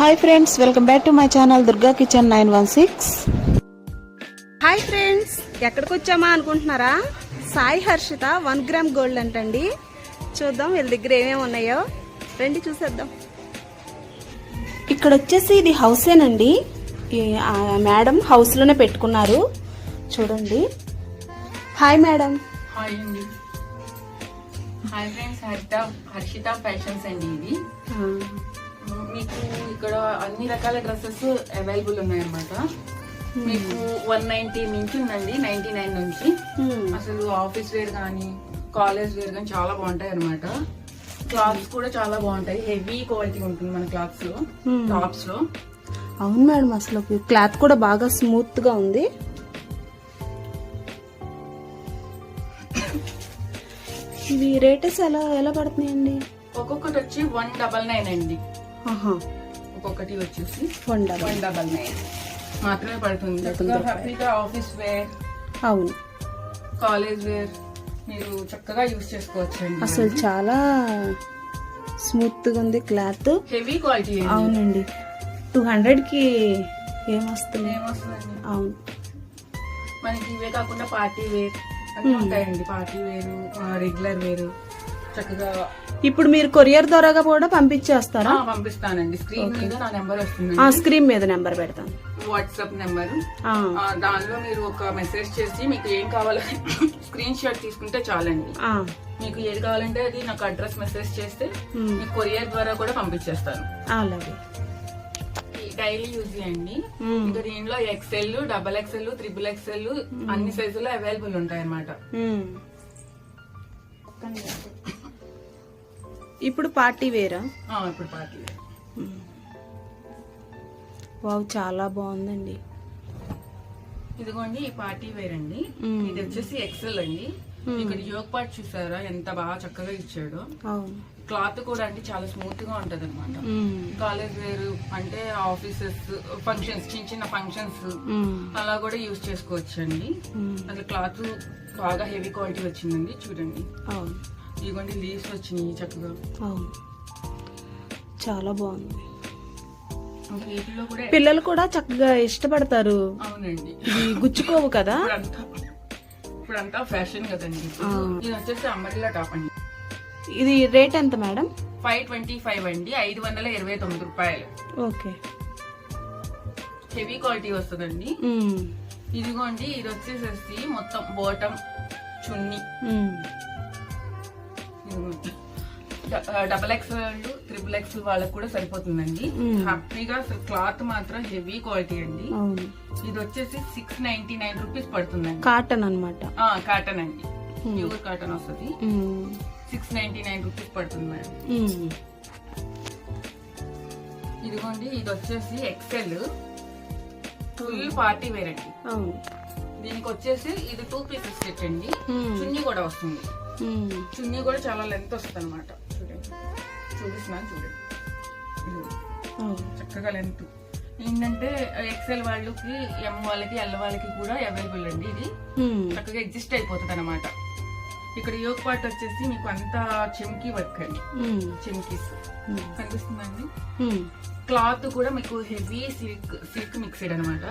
Hi friends welcome back to my channel Durga kitchen nine one six hi friends ఎక్కడికి వచ్చామా అనుకుంటున్నారా? Sai Harshitha one gram gold అంటండి. చూద్దాం వీళ్ళ దగ్గర ఏమేమి ఉన్నాయో. రండి చూసేద్దాం. ఇక్కడ వచ్చేసి ఇది హౌసేనండి ఈ, ఆ మేడం హౌస్లోనే పెట్టుకున్నారు. చూడండి. హాయ్ మేడం హాయ్ అండి. Hi friends Haritha Harshitha fashions అండి ఇది. మీకు ఇక్కడ అన్ని రకాల డ్రెస్సెస్ అవైలబుల్ ఉన్నాయన్నమాట. మీకు వన్ నైన్టీ నుంచి ఉందండి నైన్టీ నైన్ నుంచి. అసలు ఆఫీస్ వేర్ కానీ కాలేజ్ వేర్ కానీ చాలా బాగుంటాయి అనమాట క్లాత్స్ కూడా చాలా బాగుంటాయి. హెవీ క్వాలిటీ ఉంటుంది మన క్లాత్స్లో టాప్స్లో. అవును మేడం అసలు క్లాత్ కూడా బాగా స్మూత్గా ఉంది. ఇవి రేటెస్ ఎలా ఎలా పడుతున్నాయండి? ఒక్కొక్కటి వచ్చి వన్ డబల్ నైన్ అండి. ఒక్కొక్కటి వచ్చేసి one double one double nine. మాత్రమే పడుతుంది. హ్యాపీగా ఆఫీస్ వేర్. అవును. College wear. మీరు చక్కగా యూజ్ చేసుకోవచ్చు అసలు చాలా స్మూత్గా ఉంది క్లాత్. హెవీ క్వాలిటీ అవునండి. టూ హండ్రెడ్కి ఏమొస్తుంది? ఏమొస్తుందండి? అవును. మనకి ఇవే కాకుండా పార్టీ వేర్ అన్నీ ఉంటాయండి. పార్టీ వేరు రెగ్యులర్ వేరు. చక్కగా ఇప్పుడు మీరు కొరియర్ ద్వారాగా కూడా పంపించేస్తారా? పంపిస్తానండి. స్క్రీన్ మీద నా నెంబర్ వస్తుంది ఆ స్క్రీన్ మీద నెంబర్ పెడతాను వాట్సాప్ నెంబర్. దానిలో మీరు ఒక మెసేజ్ చేసి మీకు ఏం కావాలో స్క్రీన్ షాట్ తీసుకుంటే చాలండి. మీకు ఏది కావాలంటే అది నాకు అడ్రస్ మెసేజ్ చేస్తే. మీకు కొరియర్ ద్వారా కూడా పంపించేస్తాను. అలాగే. డైలీ యూజ్ చేయండి. ఇంకా దీనిలో XL double XL triple XL అన్ని సైజులో అవైలబుల్ ఉంటాయి అన్నమాట. ఇప్పుడు పార్టీ వేరా? ఇప్పుడు పార్టీ వావ్ చాలా బాగుందండి. ఇదిగోండి ఈ పార్టీ వేర్ అండి. ఇది వచ్చేసి ఎక్సెల్ అండి. ఇక్కడ యోగ్ పార్ట్ చూసారా? ఎంత బాగా చక్కగా ఇచ్చాడు. క్లాత్ కూడా అండి చాలా స్మూత్గా ఉంటది అనమాట. కాలేజ్ వేర్ అంటే ఆఫీసెస్ ఫంక్షన్స్ చిన్న చిన్న ఫంక్షన్స్. అలా కూడా యూజ్ చేసుకోవచ్చు అండి. అసలు క్లాత్ బాగా హెవీ క్వాలిటీ వచ్చిందండి చూడండి. అవును. ఇదిగోండి లీవ్స్ వచ్చినాయి చక్కగా. చాలా బాగుంది. పిల్లలు కూడా చక్కగా ఇష్టపడతారు. అవునండి. ఇది గుచ్చుకోవు కదా? ఇప్పుడంతా ఫ్యాషన్ కదండి. ఇది వచ్చేసి అంబరిలా టాప్ అండి. ఇది రేట్ ఎంత మేడం? ఫైవ్ ట్వంటీ ఫైవ్ అండి ఐదు వందల ఇరవై తొమ్మిది రూపాయలు. ఓకే. హెవీ క్వాలిటీ వస్తుందండి. ఇదిగోండి ఇది వచ్చేసేసి మొత్తం బోటం చున్నీ. డబల్ ఎక్స్ఎల్ త్రిబుల్ ఎక్స్ఎల్ వాళ్ళకి కూడా సరిపోతుందండి. హ్యాపీగా క్లాత్ మాత్రం హెవీ క్వాలిటీ అండి. ఇది వచ్చేసి సిక్స్ నైన్టీ నైన్ రూపీస్ పడుతుందండి. కాటన్ అనమాట కాటన్ అండి. ప్యూర్ కాటన్ వస్తుంది. సిక్స్ నైన్టీ నైన్ రూపీస్ పడుతుంది మేడం. ఇదిగోండి ఇది వచ్చేసి ఎక్సెల్ ఫుల్ పార్టీ వేర్ అండి. దీనికి వచ్చేసి ఇది టూ పీసెస్ సెట్ అండి. చున్నీ కూడా వస్తుంది. చున్నీ కూడా చాలా లెంత్ వస్తుంది అనమాట చూడండి చూపిస్తున్నాను చూడండి. అవును చక్కగా లెంత్ ఏంటంటే ఎక్సెల్ వాళ్ళకి ఎం వాళ్ళకి ఎల్ వాళ్ళకి కూడా అవైలబుల్ అండి ఇది. ఉమ్. చక్కగా ఎగ్జిస్ట్ అయిపోతుంది అనమాట ఇక్కడ యోగ పార్ట్ వచ్చేసి మీకు అంతా చెమ్కీ వర్క్ అండి. చెమ్కీస్. కనిపిస్తుందండి. క్లాత్ కూడా మీకు హెవీ సిల్క్ సిల్క్ మిక్స్డ్ అనమాట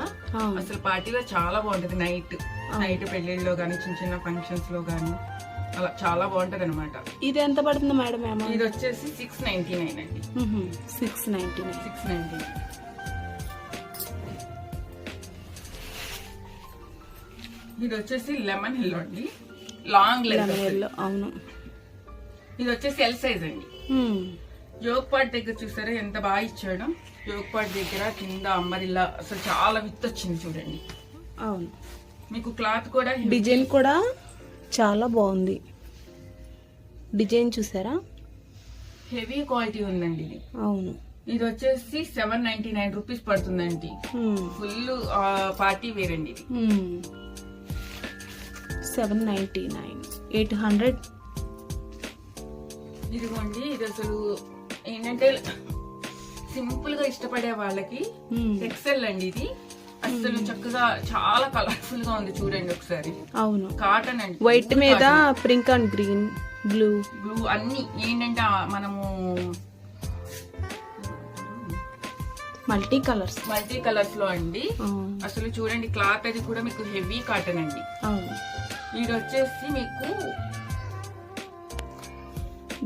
అసలు పార్టీలో చాలా బాగుంటది నైట్. నైట్ పెళ్ళిళ్ళలో గానీ చిన్న చిన్న ఫంక్షన్స్లో గానీ. అలా చాలా బాగుంటది అనమాట ఇది ఎంత పడుతుంది మేడం అమౌంట్? ఇది వచ్చేసి సిక్స్ నైన్టీ నైన్ అండి. Six ninety nine six ninety ఇది వచ్చేసి లెమన్ హిల్ అండి. లాంగ్ లెంత్ అవును. ఇది వచ్చేసి ఎల్ సైజ్ అండి. యోగ్ పాట్ దగ్గర చూసారా? ఎంత బాగా ఇచ్చాడు. యోగ్ పాట్ దగ్గర కింద అంబరిల్లా. అసలు చాలా విత్ వచ్చింది చూడండి. అవును. మీకు క్లాత్ కూడా డిజైన్ కూడా చాలా బాగుంది. డిజైన్ చూసారా? హెవీ క్వాలిటీ ఉందండి ఇది. అవును. ఇది వచ్చేసి సెవెన్ నైన్టీ నైన్ రూపీస్ పడుతుందండి. ఫుల్ పార్టీ వేర్ అండి ఇది. Seven ninety nine. Eight hundred. ఇదిగోండి ఇది అసలు ఏంటంటే సింపుల్గా ఇష్టపడే వాళ్ళకి. ఎక్సెల్ అండి ఇది. అసలు చక్కగా చాలా కలర్ఫుల్గా ఉంది చూడండి ఒకసారి. అవును. కాటన్ అండి. వైట్ మీద pink and green. Blue blue అన్ని ఏంటంటే మనము మల్టీ కలర్స్ మల్టీ కలర్స్లో అండి. అసలు చూడండి క్లాత్ అది కూడా మీకు హెవీ కాటన్ అండి. ఇది వచ్చేసి మీకు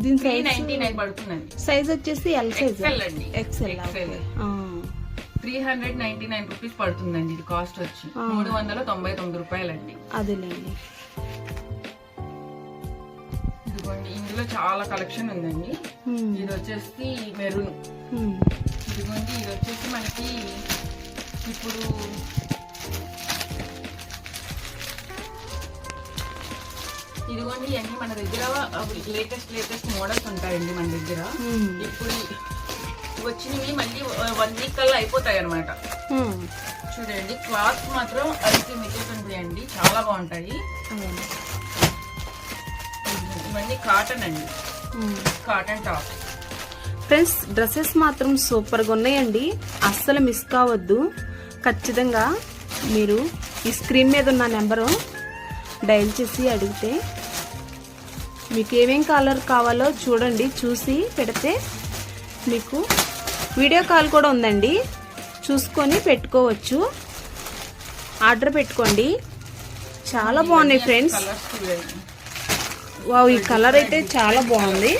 దీని సైజ్ నైన్టీ నైన్ పడుతుందండి. సైజ్ వచ్చేసి ఎల్ సైజ్ అండి. XL XL three hundred ninety nine rupees పడుతుందండి ఇది కాస్ట్ వచ్చి. మూడు వందల తొంభై తొమ్మిది రూపాయలండి. అదేలేండి. ఇందులో చాలా కలెక్షన్ ఉందండి. ఇది వచ్చేసి మెరూన్. ఇదిగోండి ఇది వచ్చేసి మనకి ఇప్పుడు ఇదిగోండి ఇవన్నీ మన దగ్గర లేటెస్ట్ లేటెస్ట్ మోడల్స్ ఉంటాయండి మన దగ్గర. ఇప్పుడు వచ్చినవి మళ్ళీ వన్ వీక్ కల్లా అయిపోతాయి అనమాట. చూడండి క్లాత్ మాత్రం అల్టిమేట్ ఉంటాయండి చాలా బాగుంటాయి. ఇవన్నీ కాటన్ అండి. కాటన్ టాప్ ఫ్రెండ్స్ డ్రెస్సెస్ మాత్రం సూపర్గా ఉన్నాయండి. అస్సలు మిస్ కావద్దు. ఖచ్చితంగా మీరు ఈ స్క్రీన్ మీద ఉన్న నెంబరు డయల్ చేసి అడిగితే మీకు ఏమేం కలర్ కావాలో చూడండి చూసి పెడితే మీకు వీడియో కాల్ కూడా ఉందండి. చూసుకొని పెట్టుకోవచ్చు. ఆర్డర్ పెట్టుకోండి. చాలా బాగున్నాయి ఫ్రెండ్స్ వావ్ ఈ కలర్ అయితే చాలా బాగుంది.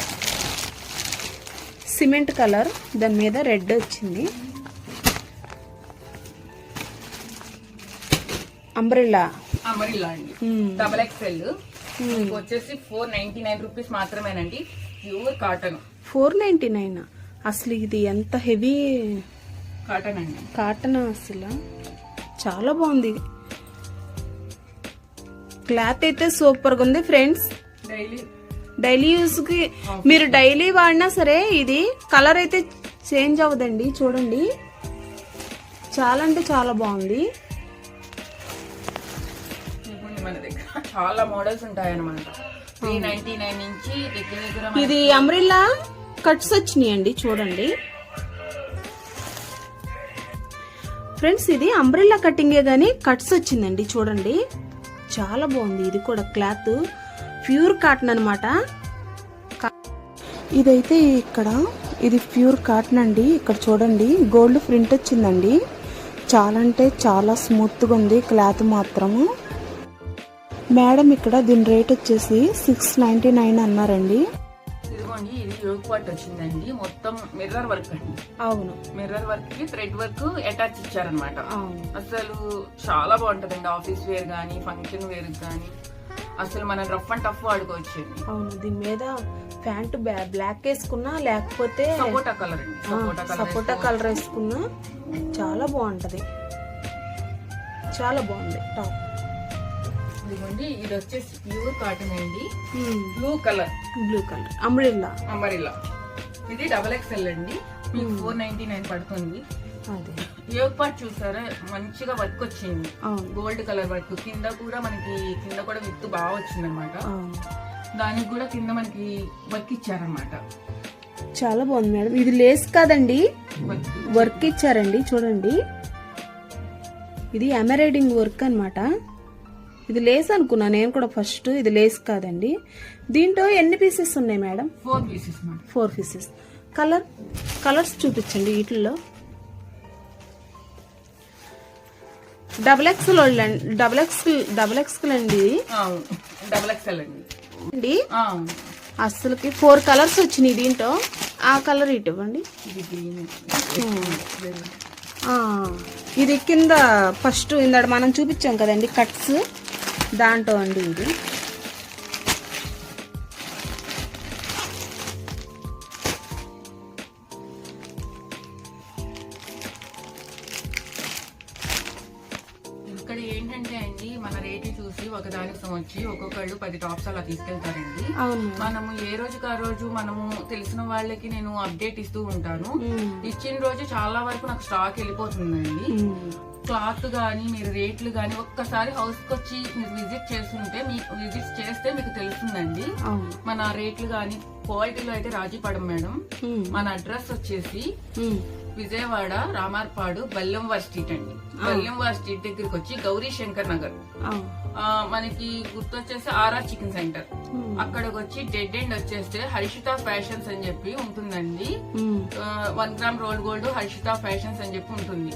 సిమెంట్ కలర్ దాని మీద రెడ్ వచ్చింది. అంబ్రెల్లా. అమరిలా అండి. డబల్ ఎక్స్ఎల్ వచ్చేసి ఫోర్ నైన్టీ నైన్ రూపీస్ మాత్రమేనండి. Pure cotton four ninety nine అసలు ఇది ఎంత హెవీ కాటన్ అండి. కాటన్ అసలు? చాలా బాగుంది. క్లాత్ అయితే సూపర్గా ఉంది ఫ్రెండ్స్. డైలీ? డైలీ యూస్కి మీరు డైలీ వాడినా సరే ఇది కలర్ అయితే చేంజ్ అవ్వదండి చూడండి. చాలా అంటే చాలా బాగుంది. ఇవ్వండి మన దగ్గర చాలా మోడల్స్ ఉంటాయన్నమాట. త్రీ నైన్టీ నైన్ నుంచి దగ్గర దగ్గర మన- ఇది అమ్రిల్లా కట్స్ వచ్చినాయండి చూడండి. ఫ్రెండ్స్ ఇది అంబ్రిల్లా కటింగే గానీ కట్స్ వచ్చిందండి చూడండి. చాలా బాగుంది ఇది కూడా క్లాత్. ప్యూర్ కాటన్ అనమాట ఇదైతే ఇక్కడ ఇది ప్యూర్ కాటన్ అండి. ఇక్కడ చూడండి గోల్డ్ ప్రింట్ వచ్చిందండి. చాలా అంటే చాలా స్మూత్గా ఉంది క్లాత్ మాత్రము. మేడం ఇక్కడ దీని రేట్ వచ్చేసి సిక్స్ నైంటీ నైన్ అన్నారండి. ఇదిగోండి ఇది యోగ్ వచ్చిందండి. మొత్తం మిర్రర్ వర్క్ అండి. అవును. మిర్రర్ వర్క్కి థ్రెడ్ వర్క్ అటాచ్ ఇచ్చారనమాట అసలు చాలా బాగుంటదండి. ఆఫీస్ వేర్ గానీ ఫంక్షన్ వేర్ గానీ. అసలు మనం రఫ్ అండ్ టఫ్ వాడుకోవచ్చండి అవును దీని మీద ప్యాంట్ బ్లాక్ వేసుకున్నా లేకపోతే సపోటా కలర్ అండి. సపోటా కలర్ సపోటా కలర్ వేసుకున్నా చాలా బాగుంటది. చాలా బాగుంది టాప్. ఇదిగోండి ఇది వచ్చేసి ప్యూర్ కాటన్ అండి. Blue colour. Blue colour. Umbrella umbrella ఇది డబల్ ఎక్స్ఎల్ అండి. మీకు ఫోర్ నైన్టీ నైన్ పడుతుంది. అదే. యోగ్ పార్ట్ చూసారా? మంచిగా వర్క్ వచ్చింది. గోల్డ్ కలర్ వర్క్ కింద కూడా మనకి కింద కూడా విత్ బాగా వచ్చింది అనమాట దానికి కూడా కింద మనకి వర్క్ ఇచ్చారనమాట చాలా బాగుంది మేడం. ఇది లేస్ కాదండి. వర్క్ ఇచ్చారండి చూడండి. ఇది ఎమరైడింగ్ వర్క్ అన్నమాట. ఇది లేస్ అనుకున్నా నేను కూడా ఫస్ట్ ఇది లేస్ కాదండి. దీంట్లో ఎన్ని పీసెస్ ఉన్నాయి madam? Four pieces four pieces colour colours చూపించండి వీటిల్లో. Double XL double X double XL అండి. డబల్ ఎక్స్ఎల్ అండి అసలుకి ఫోర్ కలర్స్ వచ్చినాయి దీంట్లో. ఆ కలర్ ఇటు ఇవ్వండి. ఇది కింద ఫస్ట్ ఇందాడ మనం చూపించాం కదండి కట్స్. దాంట్లో అండి ఇది. అండి. మన రేటు చూసి ఒకదానికి వచ్చి ఒక్కొక్కళ్ళు పది టాప్స్ అలా తీసుకెళ్తారండి. మనము ఏ రోజుకి ఆ రోజు మనము తెలిసిన వాళ్ళకి నేను అప్డేట్ ఇస్తూ ఉంటాను. ఇచ్చిన రోజు చాలా వరకు నాకు స్టాక్ వెళ్ళిపోతుందండి. క్లాత్ గానీ మీరు రేట్లు గానీ ఒక్కసారి హౌస్కి వచ్చి మీరు విజిట్ చేస్తుంటే మీకు విజిట్ చేస్తే మీకు తెలుస్తుందండి. మన రేట్లు గానీ క్వాలిటీలో అయితే రాజీ పడం మేడం. మన అడ్రస్ వచ్చేసి విజయవాడ రామార్పాడు బెల్లంవార్ స్ట్రీట్ అండి. బెల్లంవార్ స్ట్రీట్ దగ్గరికి వచ్చి గౌరీ శంకర్ నగర్ మనకి గుర్తొచ్చేసి ఆర్ఆర్ చికెన్ సెంటర్. అక్కడికి వచ్చి డెడ్ ఎండ్ వచ్చేస్తే హర్షిత ఫ్యాషన్స్ అని చెప్పి ఉంటుందండి. One gram roll gold Harshitha fashions అని చెప్పి ఉంటుంది.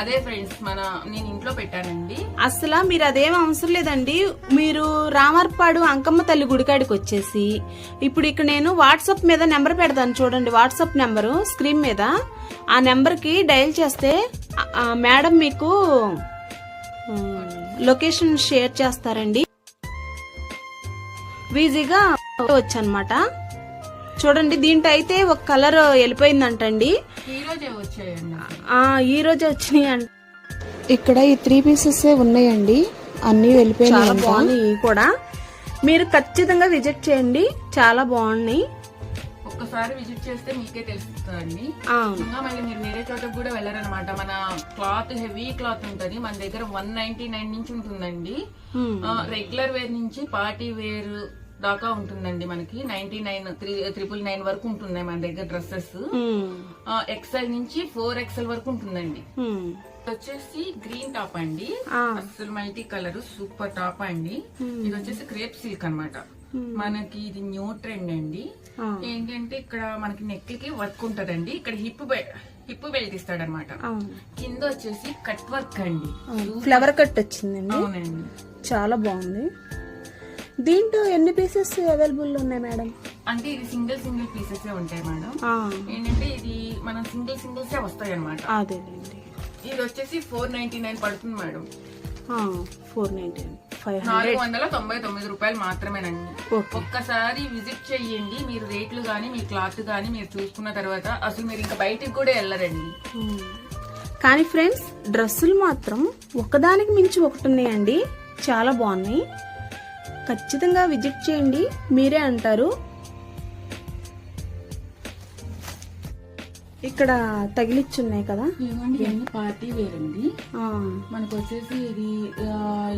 అదే ఫ్రెండ్స్ మన నేను ఇంట్లో పెట్టానండి. అసలు మీరు అదేం అవసరం లేదండి. మీరు రామర్పాడు అంకమ్మ తల్లి గుడికాడికి వచ్చేసి ఇప్పుడు ఇక్కడ నేను వాట్సాప్ మీద నెంబర్ పెడతాను చూడండి. వాట్సాప్ నెంబరు స్క్రీన్ మీద. ఆ నెంబర్కి డయల్ చేస్తే మేడం మీకు లొకేషన్ షేర్ చేస్తారండి. ఈజీగా వచ్చనమాట. చూడండి దీంట్లో అయితే ఒక కలర్ వెళ్ళిపోయిందంటండి. ఈ రోజే వచ్చాయండి. ఆ, ఈ రోజే వచ్చినాయి అంట ఇక్కడ ఈ త్రీ పీసెస్ ఉన్నాయండి. అన్ని వెళ్ళిపోయినాయి కూడా. మీరు ఖచ్చితంగా విజిట్ చేయండి. చాలా బాగున్నాయి. ఒక్కసారి విజిట్ చేస్తే మీకే తెలుస్తుందండి. ఇంకా మళ్ళీ మీరు వేరే చోటకు కూడా వెళ్ళరనమాట మన క్లాత్ హెవీ క్లాత్ ఉంటది. మన దగ్గర వన్ నైన్టీ నైన్ నుంచి ఉంటుందండి. రెగ్యులర్ వేర్ నుంచి పార్టీ వేర్ దాకా ఉంటుందండి మనకి. Ninety nine three triple nine వరకు ఉంటున్నాయి మన దగ్గర డ్రెస్సెస్. ఎక్సెల్ నుంచి ఫోర్ ఎక్సెల్ వరకు ఉంటుందండి. వచ్చేసి గ్రీన్ టాప్ అండి. అసలు మల్టీ కలర్ సూపర్ టాప్ అండి. ఇది వచ్చేసి క్రేప్ సిల్క్ అన్నమాట. మనకి ఇది న్యూ ట్రెండ్ అండి. ఏంటంటే ఇక్కడ మనకి నెక్కి వర్క్ ఉంటదండి. ఇక్కడ హిప్ హిప్ బెల్ట్ ఇస్తాడనమాట. అవును. కింద వచ్చేసి కట్ వర్క్ అండి. ఫ్లవర్ కట్ వచ్చిందండి. అవునండి. చాలా బాగుంది. దీంట్లో ఎన్ని పీసెస్ అవైలబుల్ ఉన్నాయి మేడం అంటే ఇది సింగిల్ సింగిల్ పీసెస్ ఉంటాయి మేడం ఏంటంటే ఇది మనం సింగిల్ సింగిల్సే వస్తాయి అనమాట అదేలేండి ఇది వచ్చేసి ఫోర్ నైన్టీ నైన్ పడుతుంది మేడం ఫోర్ నైన్టీ ఫైవ్ నాలుగు వందల తొంభై తొమ్మిది రూపాయలు మాత్రమేనండి. ఒక్కసారి విజిట్ చెయ్యండి. మీరు రేట్లు గానీ మీ క్లాత్ గానీ మీరు చూసుకున్న తర్వాత అసలు మీరు ఇంకా బయటికి కూడా వెళ్ళరండి. కానీ ఫ్రెండ్స్ డ్రెస్సులు మాత్రం ఒకదానికి మించి ఒకటి ఉన్నాయండి. చాలా బాగున్నాయి. ఖచ్చితంగా విజిట్ చేయండి. మీరే అంటారు. ఇక్కడ తగిలిచ్చున్నాయి కదా? ఇదిగోండి ఇవన్నీ పార్టీ వేర్ అండి ఆ, మనకు వచ్చేసి ఇది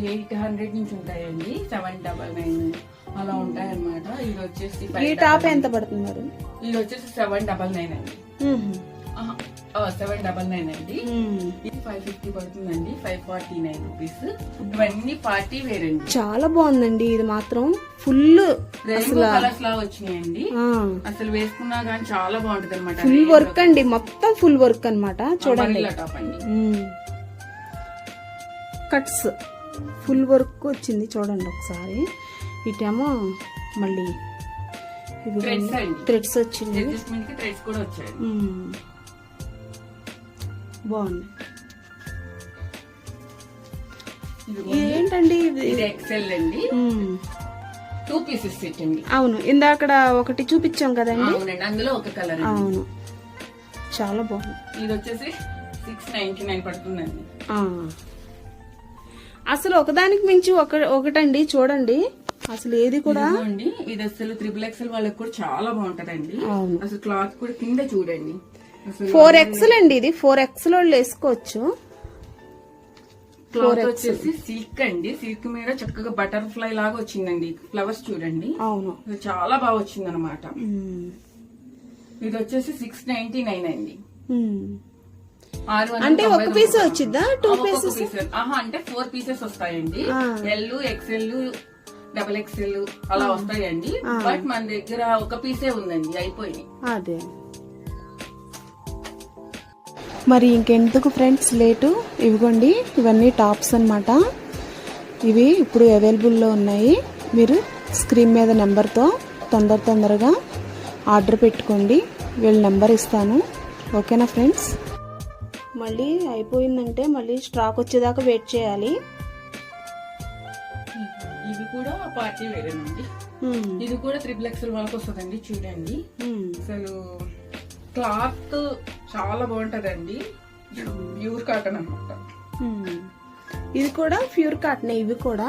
ఎయిట్ హండ్రెడ్ నుంచి ఉంటాయండి. సెవెన్ డబల్ నైన్ అలా ఉంటాయి అనమాట ఇది వచ్చేసి ఈ టాప్ ఎంత పడుతుంది మేడం ఇది వచ్చేసి సెవెన్ డబల్ నైన్ అండి. సెవెన్ డబల్ నైన్ అండి. ఇది ఫైవ్ ఫిఫ్టీ పడుతుందండి. ఫైవ్ ఫార్టీ నైన్ రూపీస్ ఇవన్నీ పార్టీ వేర్ అండి. చాలా బాగుందండి. ఇది మాత్రం ఫుల్ కలర్స్ లా వచ్చినాయండి. అసలు వేసుకున్నా గానీ చాలా బాగుంటది అనమాట ఫుల్ వర్క్ అండి. మొత్తం ఫుల్ వర్క్ అన్నమాట. చూడండి. టాప్ అండి. కట్స్ ఫుల్ వర్క్ వచ్చింది చూడండి ఒకసారి. ఇటేమో మళ్ళీ థ్రెడ్స్ వచ్చింది. థ్రెడ్స్ కూడా వచ్చాయి. బాగుంది. ఏంటండి ఇది? ఎక్సెల్ అండి. టూ పీసెస్ సెట్ అండి. అవును ఇందాకడ ఒకటి చూపించాం కదండి? అవునండి అందులో ఒక కలర్ అవును. చాలా బాగుంది. ఇది వచ్చేసి సిక్స్ నైన్టీ నైన్ పడుతుందండి. అసలు ఒకదానికి మించి ఒక ఒకటండి చూడండి. అసలు ఏది కూడా? ఇది అసలు త్రిబుల్ ఎక్సెల్ వాళ్ళకి కూడా చాలా బాగుంటదండి. అసలు క్లాత్ కూడా కింద చూడండి. ఫోర్ ఎక్స్ఎల్ అండి ఇది. ఫోర్ ఎక్స్ఎల్ వాళ్ళు వేసుకోవచ్చు. క్లాత్ వచ్చేసి సిల్క్ అండి. సిల్క్ మీద చక్కగా బటర్ఫ్లై లాగా వచ్చిందండి. ఫ్లవర్స్ చూడండి. అవును. చాలా బాగా వచ్చింది అనమాట. ఇది వచ్చేసి సిక్స్ నైన్టీ నైన్ అండి. అంటే ఒక పీస్. వచ్చిద్దా? టూ పీసెస్ అంటే ఫోర్ పీసెస్ వస్తాయండి. ఎల్ ఎక్స్ఎల్ డబల్ ఎక్స్ఎల్ అలా వస్తాయండి. బట్ మన దగ్గర ఒక పీసే ఉందండి. అయిపోయింది అదే. మరి ఇంకెందుకు ఫ్రెండ్స్ లేటు? ఇవిగోండి ఇవన్నీ టాప్స్ అన్నమాట. ఇవి ఇప్పుడు అవైలబుల్లో ఉన్నాయి. మీరు స్క్రీన్ మీద నెంబర్తో తొందర తొందరగా ఆర్డర్ పెట్టుకోండి. వీళ్ళ నెంబర్ ఇస్తాను. ఓకేనా ఫ్రెండ్స్? మళ్ళీ అయిపోయిందంటే మళ్ళీ స్టాక్ వచ్చేదాకా వెయిట్ చేయాలి. ఇవి కూడా పార్టీ వేరేనండి. ఇది కూడా వాళ్ళకి వస్తుందండి చూడండి. అసలు క్లాత్ చాలా బాగుంటదండి. ప్యూర్ కాటన్ అనమాట. ఇది కూడా ప్యూర్ కాటన్ ఇవి కూడా.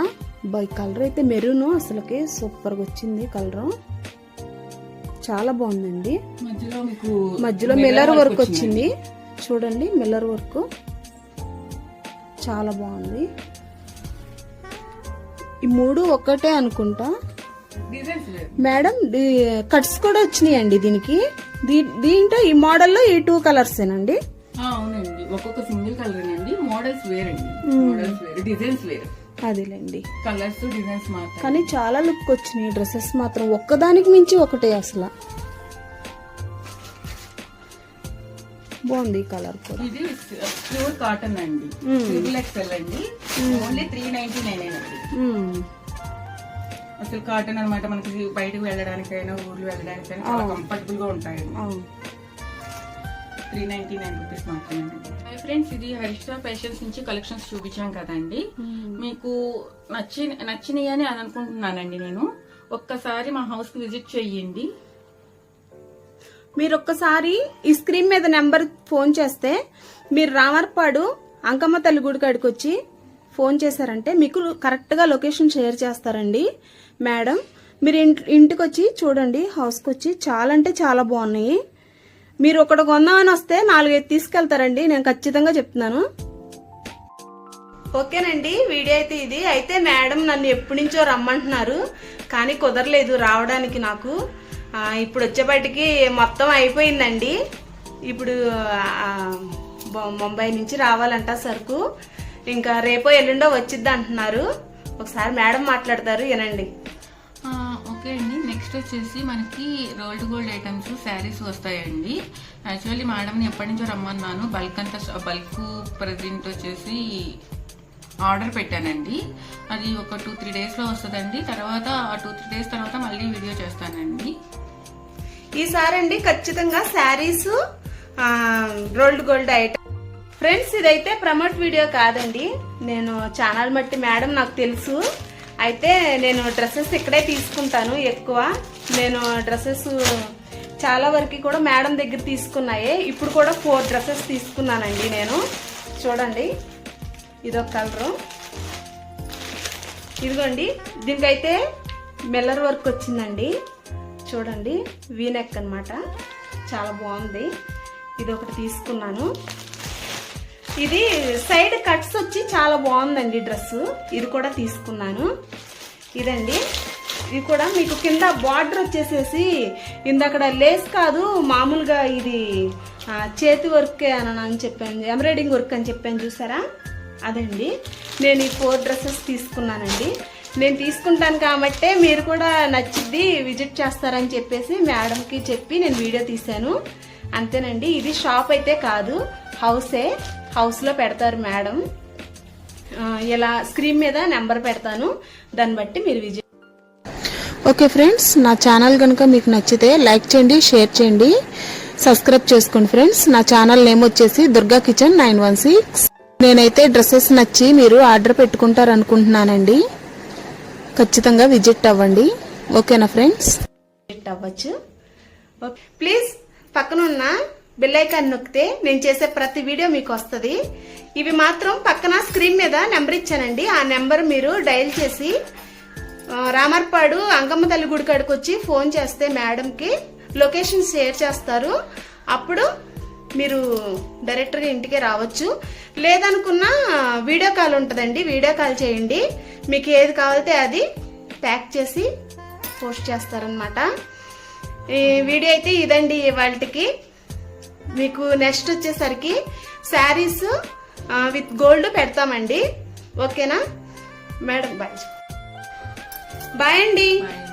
బై కలర్ అయితే మెరూన్ అసలుకి సూపర్గా వచ్చింది కలర్. చాలా బాగుందండి. మధ్యలో మీకు మధ్యలో మిల్లర్ వర్క్ వచ్చింది. చూడండి మిల్లర్ వర్క్. చాలా బాగుంది. ఈ మూడు ఒక్కటే అనుకుంటా. మేడం కట్స్ కూడా వచ్చినాయండి దీనికి. దీంట్లో ఈ మోడల్లో ఈ టూ కలర్స్ ఏనండి ఆ, అవునండి. ఒక్కొక్క సింగిల్ కలర్ అండి. మోడల్స్ వేరండి. మోడల్స్ వేరు. డిజైన్స్ వేరు. అదేలేండి. కలర్స్ డిజైన్స్ మాత్రం కానీ చాలా లుక్ వచ్చినాయి డ్రెస్సెస్ మాత్రం ఒక్కదానికి మించి ఒకటే అసలు. బాగుంది కలర్ కూడా. ఇది ప్యూర్ కాటన్ అండి. ట్రిపుల్ ఎక్స్ఎల్ అండి. ఓన్లీ త్రీ నైన్టీ నైన్ అండి. అసలు కాటన్ అన్నమాట మనకి బయటకు వెళ్ళడానికైనా ఊర్లు వెళ్ళడానికైనా చాలా కంఫర్టబుల్గా ఉంటాయండి ఆ. త్రీ నైన్టీ నైన్ రూపీస్ మాత్రమే ఫ్రెండ్స్ ఇది హరిష్ట ఫ్యాషన్స్ నుంచి కలెక్షన్స్ చూపించాం కదండి. మీకు నచ్చి నచ్చినాయి అని అనుకుంటున్నానండి నేను. ఒక్కసారి మా హౌస్కి విజిట్ చెయ్యండి. మీరు ఒక్కసారి ఈ స్క్రీన్ మీద నెంబర్ ఫోన్ చేస్తే మీరు రామర్పాడు అంకమ్మ తల్లి గుడి కాడికి వచ్చి ఫోన్ చేశారంటే మీకు కరెక్ట్గా లొకేషన్ షేర్ చేస్తారండి. మేడం మీరు ఇంటి ఇంటికి వచ్చి చూడండి హౌస్కి వచ్చి చాలా అంటే చాలా బాగున్నాయి. మీరు ఒకటి కొందామని వస్తే నాలుగైదు తీసుకెళ్తారండి నేను ఖచ్చితంగా చెప్తున్నాను. ఓకేనండి వీడియో అయితే ఇది. అయితే మేడం నన్ను ఎప్పటి నుంచో రమ్మంటున్నారు కానీ కుదరలేదు రావడానికి నాకు. ఇప్పుడు ఇప్పుడు వచ్చేపాటికి మొత్తం అయిపోయిందండి. ఇప్పుడు ముంబై నుంచి రావాలంట సరుకు. ఇంకా రేపో ఎల్లుండో వచ్చిద్ది అంటున్నారు ఒకసారి మేడం మాట్లాడతారు వినండి. ఓకే అండి. నెక్స్ట్ వచ్చేసి మనకి రోల్డ్ గోల్డ్ ఐటమ్స్ శారీస్ వస్తాయండి. యాక్చువల్లీ మేడంని ఎప్పటి నుంచో రమ్మన్నాను. బల్క్ అంతా బల్క్ ప్రజెంట్ వచ్చేసి ఆర్డర్ పెట్టానండి. అది ఒక టూ త్రీ డేస్లో వస్తుందండి. తర్వాత ఆ టూ త్రీ డేస్ తర్వాత మళ్ళీ వీడియో చేస్తానండి. ఈసారి అండి ఖచ్చితంగా saris rolled gold item friends ఇదైతే ప్రమోట్ వీడియో కాదండి. నేను ఛానల్ మట్టి మేడం నాకు తెలుసు. అయితే నేను డ్రెస్సెస్ ఇక్కడే తీసుకుంటాను ఎక్కువ. నేను డ్రెస్సెస్ చాలా వరకు కూడా మేడం దగ్గర తీసుకున్నాయి. ఇప్పుడు కూడా ఫోర్ డ్రెస్సెస్ తీసుకున్నానండి నేను. చూడండి ఇదొక కలరు. ఇదిగోండి దీనికైతే మిల్లర్ వర్క్ వచ్చిందండి. చూడండి వీనెక్ అన్నమాట. చాలా బాగుంది. ఇది ఒకటి తీసుకున్నాను. ఇది సైడ్ కట్స్ వచ్చి చాలా బాగుందండి డ్రెస్. ఇది కూడా తీసుకున్నాను. ఇదండి. ఇది కూడా మీకు కింద బార్డర్ వచ్చేసేసి ఇందక్కడ లేస్ కాదు మామూలుగా ఇది చేతి వర్కే అని అని చెప్పాను. ఎంబ్రాయిడింగ్ వర్క్ అని చెప్పాను చూసారా? అదండి. నేను ఈ ఫోర్ డ్రెస్సెస్ తీసుకున్నానండి. నేను తీసుకుంటాను కాబట్టే మీరు కూడా నచ్చిద్ది విజిట్ చేస్తారని చెప్పేసి మేడంకి చెప్పి నేను వీడియో తీశాను. అంతేనండి. ఇది షాప్ అయితే కాదు హౌసే. హౌస్లో పెడతారు మేడం. ఇలా స్క్రీన్ మీద నెంబర్ పెడతాను. దాన్ని బట్టి మీరు విజిట్ ఓకే ఫ్రెండ్స్ నా ఛానల్ కనుక మీకు నచ్చితే లైక్ చేయండి షేర్ చేయండి సబ్స్క్రైబ్ చేసుకోండి ఫ్రెండ్స్ నా ఛానల్ నేమ్ వచ్చేసి Durga kitchen nine one six. నేనైతే డ్రెస్సెస్ నచ్చి మీరు ఆర్డర్ పెట్టుకుంటారు అనుకుంటున్నానండి ఖచ్చితంగా విజిట్ అవ్వండి. ఓకేనా ఫ్రెండ్స్ విజిట్ అవ్వచ్చు. ప్లీజ్ పక్కన బెల్లైకాన్ నొక్కితే నేను చేసే ప్రతి వీడియో మీకు వస్తుంది. ఇవి మాత్రం పక్కన స్క్రీన్ మీద నెంబర్ ఇచ్చానండి. ఆ నెంబర్ మీరు డయల్ చేసి రామర్పాడు అంగమ్మ తల్లి గుడి కాడికి వచ్చి ఫోన్ చేస్తే మేడంకి లొకేషన్ షేర్ చేస్తారు. అప్పుడు మీరు డైరెక్ట్గా ఇంటికి రావచ్చు. లేదనుకున్న వీడియో కాల్ ఉంటుందండి. వీడియో కాల్ చేయండి. మీకు ఏది కావాలితే అది ప్యాక్ చేసి పోస్ట్ చేస్తారనమాట ఈ వీడియో అయితే ఇదండి వాళ్ళకి మీకు నెక్స్ట్ వచ్చేసరికి శారీస్ విత్ గోల్డ్ పెడతామండి. ఓకేనా? మేడం బాయ్ బాయ్ అండి. బాయ్